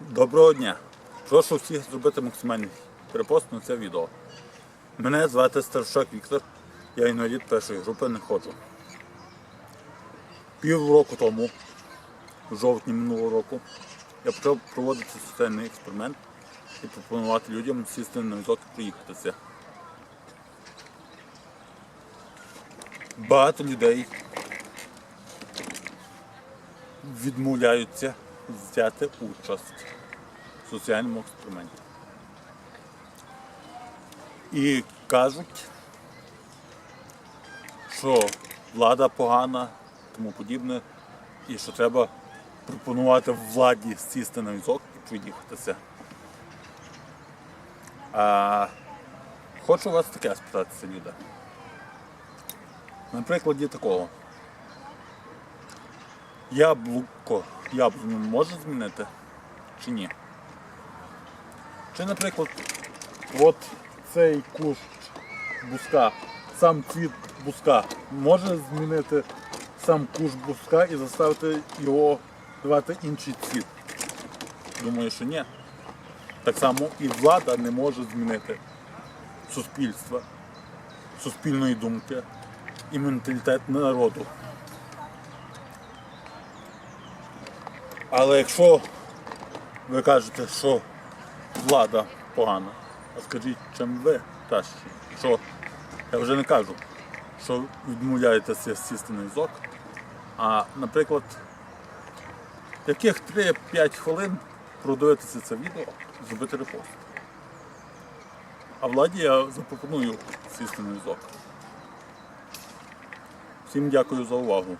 Доброго дня! Прошу всіх зробити максимальний перепост на це відео. Мене звати Старшак Віктор, я інвалід першої групи не ходжу. Пів року тому, в жовтні минулого року, я почав проводити соціальний експеримент і пропонувати людям сісти на візок і проїхатися. Багато людей відмовляються взяти участь в соціальному експерименті. І кажуть, що влада погана, тому подібне, і що треба пропонувати владі сісти на візок і проїхатися. А хочу вас таке спитатися, люди. На прикладі такого. Яблуко яблуню може змінити чи ні? Чи, наприклад, от цей кущ буска, сам цвіт буска може змінити сам кущ буска і заставити його давати інший цвіт? Думаю, що ні. Так само і влада не може змінити суспільства, суспільної думки і менталітет народу. Але якщо ви кажете, що влада погана, а скажіть, чим ви кращі? Що я вже не кажу, що відмовляєтеся сісти на візок, а, наприклад, яких 3-5 хвилин продивитися це відео, зробити репост. А владі я запропоную сісти на візок. Всім дякую за увагу.